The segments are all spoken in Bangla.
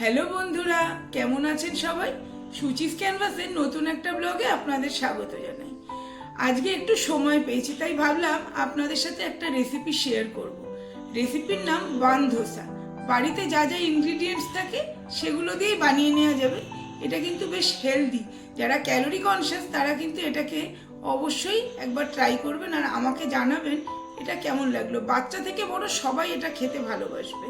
হ্যালো বন্ধুরা, কেমন আছেন সবাই? সুচিস ক্যানভাসের নতুন একটা ব্লগে আপনাদের স্বাগত জানাই। আজকে একটু সময় পেয়েছি, তাই ভাবলাম আপনাদের সাথে একটা রেসিপি শেয়ার করব। রেসিপির নাম বান ধোসা। বাড়িতে যা যা ইনগ্রিডিয়েন্টস থাকে, সেগুলো দিয়েই বানিয়ে নেওয়া যাবে। এটা কিন্তু বেশ হেলদি যারা ক্যালোরি কনসিয়াস তারা কিন্তু এটাকে অবশ্যই একবার ট্রাই করবেন আর আমাকে জানাবেন এটা কেমন লাগল। বাচ্চা থেকে বড় সবাই এটা খেতে ভালোবাসবে,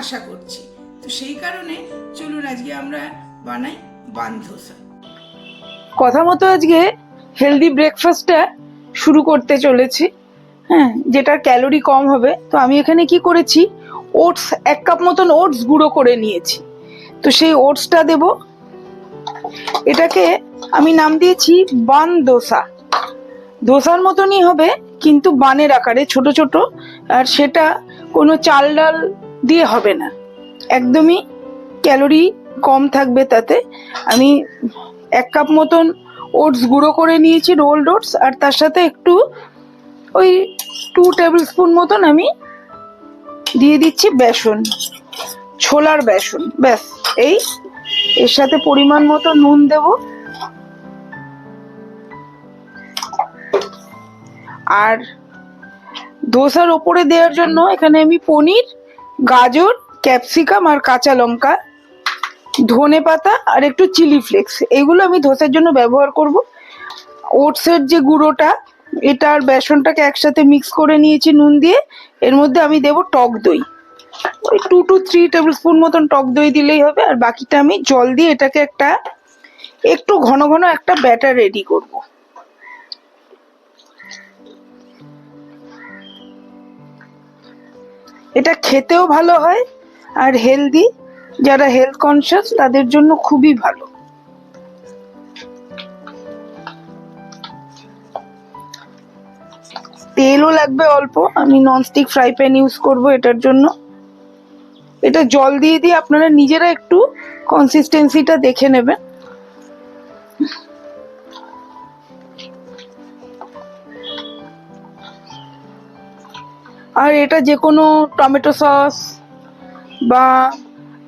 আশা করছি। তো সেই কারণে চলুন আজকে আমরা বানাই বান ধোসা। কথা মতো আজকে হেলদি ব্রেকফাস্টটা শুরু করতে চলেছি। হ্যাঁ যেটা ক্যালোরি কম হবে। তো আমি এখানে কি করেছি? ওটস এক কাপ মতন ওটস গুঁড়ো করে নিয়েছি। তো সেই ওটসটা দেব। এটাকে আমি নাম দিয়েছি বান দোসা দোসার মতনই হবে, কিন্তু বানের আকারে, ছোট ছোট। আর সেটা কোনো চাল ডাল দিয়ে হবে না। একদমই ক্যালোরি কম থাকবে তাতে। আমি এক কাপ মতন ওটস গুঁড়ো করে নিয়েছি, রোল্ড ওটস, আর তার সাথে একটু ওই টু টেবিল স্পুন মতন আমি দিয়ে দিচ্ছি বেসন, ছোলার বেসন। ব্যাস, এই। এর সাথে পরিমাণ মতো নুন দেব। আর দোসার ওপরে দেওয়ার জন্য এখানে আমি পনির, গাজর ক্যাপসিকাম আর কাঁচা লঙ্কা, ধনে পাতা আর একটু চিলি ফ্লেক্স। এগুলো আমি ধোসার জন্য ব্যবহার করব। ওটসের যে গুঁড়োটা, এটা আর বেসনটাকে একসাথে মিক্স করে নিয়েছি নুন দিয়ে। এর মধ্যে আমি দেব টক দই। ওই two two three tablespoon মতন টক দই দিলেই হবে। আর বাকিটা আমি জল দিয়ে এটাকে একটা, একটু ঘন ঘন একটা ব্যাটার রেডি করব। এটা খেতেও ভালো হয়। আর হেলদি যারা হেলথ কনসিয়াস তাদের জন্য খুবই ভালো। তেলও লাগবে অল্প, আমি ননস্টিক ফ্রাই প্যান ইউজ করব এটার জন্য। এটা জল দিয়ে দিয়ে আপনারা নিজেরা একটু কনসিস্টেন্সিটা দেখে নেবেন। আর এটা যে কোনো টমেটো সস বা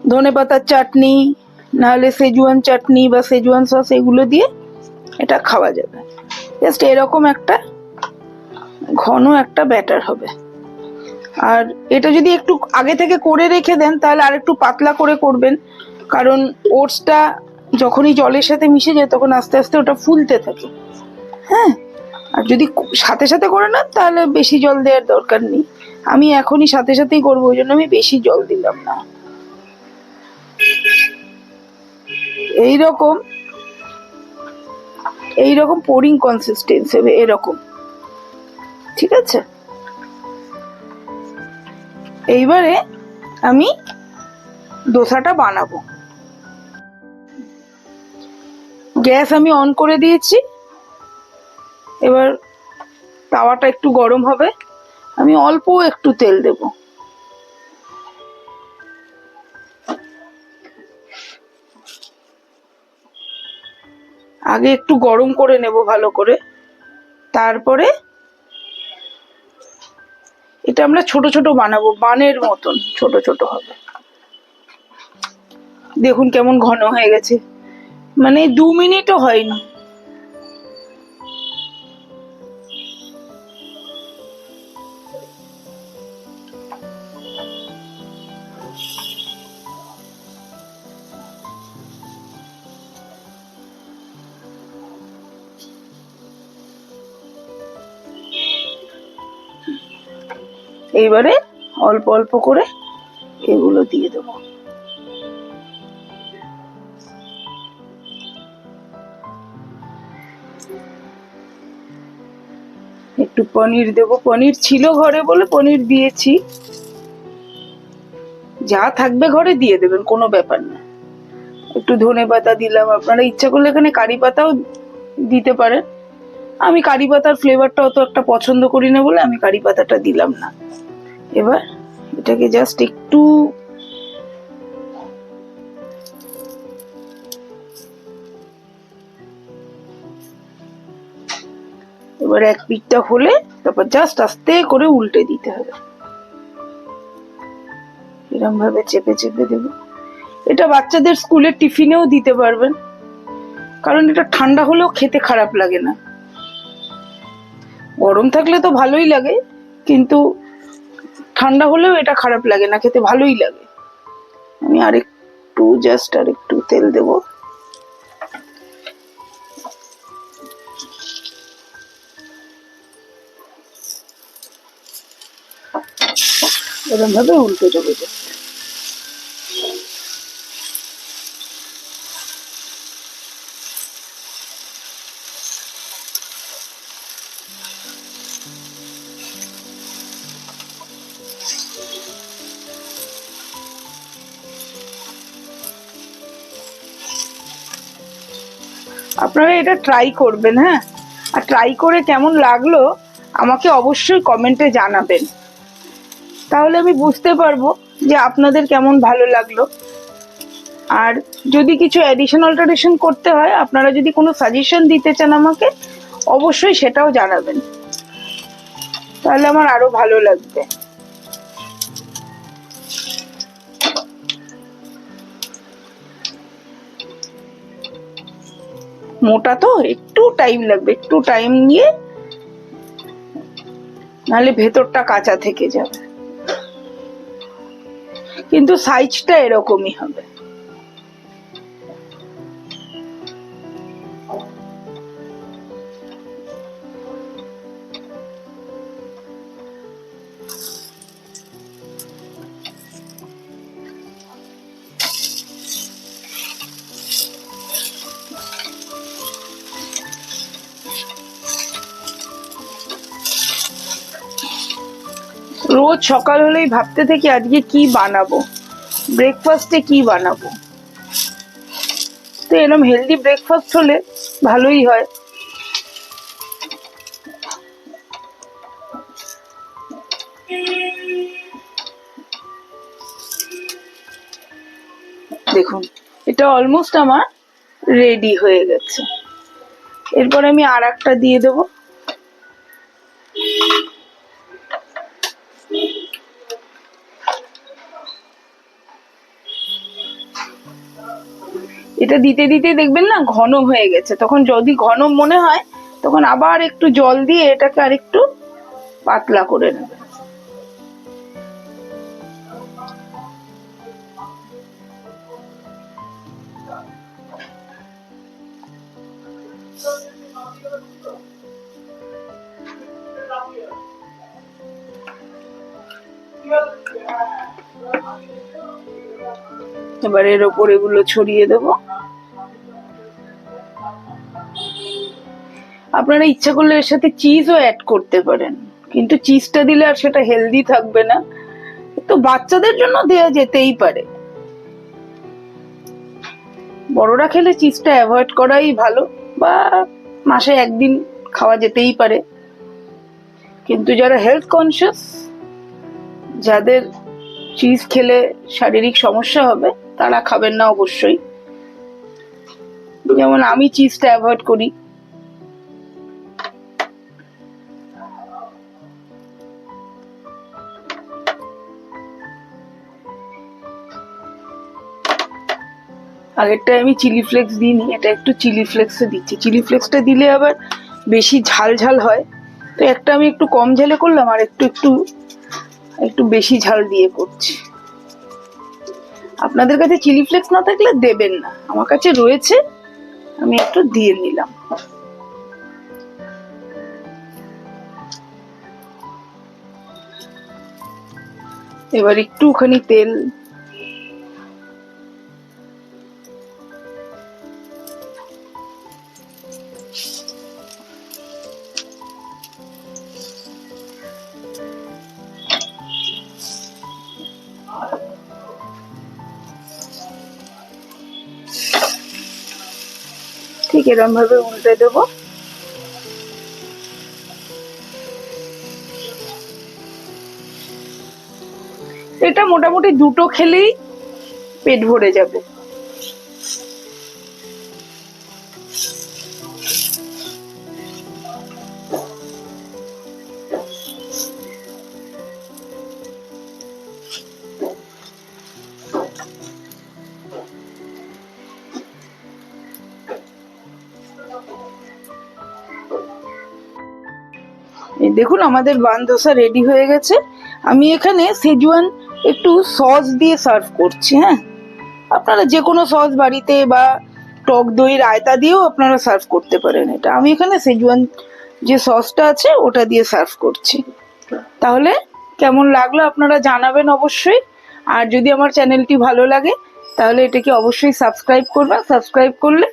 ধনে পাতার চাটনি, নাহলে সেজুয়ান চাটনি বা সেজুয়ান সস এগুলো দিয়ে এটা খাওয়া যাবে। জাস্ট এরকম একটা ঘন একটা ব্যাটার হবে। আর এটা যদি একটু আগে থেকে করে রেখে দেন, তাহলে আর একটু পাতলা করে করবেন। কারণ ওটসটা যখনই জলের সাথে মিশে যায়, তখন আস্তে আস্তে ওটা ফুলতে থাকে। হ্যাঁ? আর যদি সাথে সাথে করে নেন, তাহলে বেশি জল দেওয়ার দরকার নেই। আমি এখনই সাথে সাথেই করব, ওই জন্য আমি বেশি জল দিলাম না। এইরকম এইরকম পোরিং কনসিস্টেন্সি হবে, এরকম। ঠিক আছে? এইবারে আমি দোসাটা বানাবো। গ্যাস আমি অন করে দিয়েছি। এবার তাওয়াটা একটু গরম হবে। আমি অল্প একটু তেল দেব। আগে একটু গরম করে নেব ভালো করে। তারপরে এটা আমরা ছোট ছোট বানাবো, বানের মতন, ছোট ছোট হবে। দেখুন কেমন ঘন হয়ে গেছে। মানে দু মিনিটও হয়নি। এইবারে অল্প অল্প করে এগুলো দিয়ে দেবো। একটু পনির দেব। পনির ছিল ঘরে বলে পনির দিয়েছি। যা থাকবে ঘরে দিয়ে দেবেন, কোনো ব্যাপার না। একটু ধনে পাতা দিলাম। আপনারা ইচ্ছা করলে এখানে কারি পাতাও দিতে পারেন। আমি কারি পাতার ফ্লেভারটা অত একটা পছন্দ করি না বলে আমি কারি পাতাটা দিলাম না। এবার এটাকে জাস্ট একটু এবার এক পিঠটা হলে তারপর জাস্ট আস্তে করে উল্টে দিতে হবে। এরম ভাবে চেপে চেপে দেবো। এটা বাচ্চাদের স্কুলের টিফিনেও দিতে পারবেন। কারণ এটা ঠান্ডা হলেও খেতে খারাপ লাগে না। গরম থাকলে তো ভালোই লাগে, কিন্তু ঠান্ডা হলেও এটা খারাপ লাগে না, খেতে ভালোই লাগে। আমি আরেকটু জাস্ট আরেকটু তেল দেব। এরকম ভাবে উল্টে যাবে আপনারা এটা ট্রাই করবেন হ্যাঁ? আর ট্রাই করে কেমন লাগল, আমাকে অবশ্যই কমেন্টে জানাবেন। তাহলে আমি বুঝতে পারব যে আপনাদের কেমন ভালো লাগল। আর যদি কিছু অ্যাডিশন অল্টারেশন করতে হয়, আপনারা যদি কোনো সাজেশন দিতে চান আমাকে, অবশ্যই সেটাও জানাবেন। তাহলে আমার আরও ভালো লাগবে। মোটা তো, একটু টাইম লাগবে, একটু টাইম নিয়ে নাহলে ভেতরটা কাঁচা থেকে যাবে। কিন্তু সাইজটা এরকমই হবে। রোজ সকাল হলেই ভাবতে থাকি আজকে কি বানাবো? ব্রেকফাস্টে কি বানাবো? তো এরকম হেলদি ব্রেকফাস্ট হলে ভালোই হয়। দেখুন, এটা অলমোস্ট আমার রেডি হয়ে গেছে। এরপর আমি আর একটা দিয়ে দেবো। এটা দিতে দিতে দেখবেন না ঘন হয়ে গেছে। তখন যদি ঘন মনে হয়, তখন আবার একটু জল দিয়ে এটাকে আরেকটু পাতলা করে নেবেন। এবার এর ওপর এগুলো ছড়িয়ে দেব। আপনারা ইচ্ছা করলে এর সাথে চিজও অ্যাড করতে পারেন। কিন্তু চিজটা দিলে আর সেটা হেলদি থাকবে না। তো বাচ্চাদের জন্য দেয়া যেতেই পারে। বড়রা খেলে চিজটা অ্যাভয়েড করাই ভালো, বা মাসে একদিন খাওয়া যেতেই পারে। কিন্তু যারা হেলথ কনসিয়াস যাদের চিজ খেলে শারীরিক সমস্যা হবে, তারা খাবেন না অবশ্যই। যেমন আমি চিজটা অ্যাভয়েড করি। আগেরটা আমি চিলি ফ্লেক্স দিইনি, এটা একটু চিলি ফ্লেক্সে দিচ্ছি। চিলি ফ্লেক্সটা দিলে আবার বেশি ঝাল ঝাল হয়। তো একটা আমি একটু কম ঝালে করলাম, আর একটু একটু একটু বেশি ঝাল দিয়ে করছি। আপনাদের কাছে চিলি ফ্লেক্স না থাকলে দেবেন না। আমার কাছে রয়েছে, আমি একটু দিয়ে নিলাম। এবার একটুখানি তেল ঠিক এরকম ভাবে উল্টে দেবো। এটা মোটামুটি দুটো খেলেই পেট ভরে যাবে। দেখুন, আমাদের বান দোসা রেডি হয়ে গেছে। আমি এখানে সেজওয়ান একটু সস দিয়ে সার্ভ করছি হ্যাঁ? আপনারা যে কোনো সস বাড়িতে বা টক দই রায়তা দিয়েও আপনারা সার্ভ করতে পারেন এটা। আমি এখানে সেজওয়ান যে সসটা আছে, ওটা দিয়ে সার্ভ করছি। তাহলে কেমন লাগল আপনারা জানাবেন অবশ্যই। আর যদি আমার চ্যানেলটি ভালো লাগে, তাহলে এটাকে অবশ্যই সাবস্ক্রাইব করবেন সাবস্ক্রাইব করলে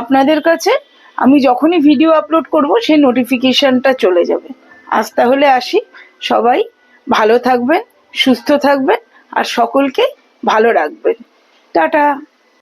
আপনাদের কাছে আমি যখনই ভিডিও আপলোড করব, সেই নোটিফিকেশনটা চলে যাবে। আজ তাহলে আসি। সবাই ভালো থাকবেন সুস্থ থাকবেন আর সকলকে ভালো রাখবেন। টাটা।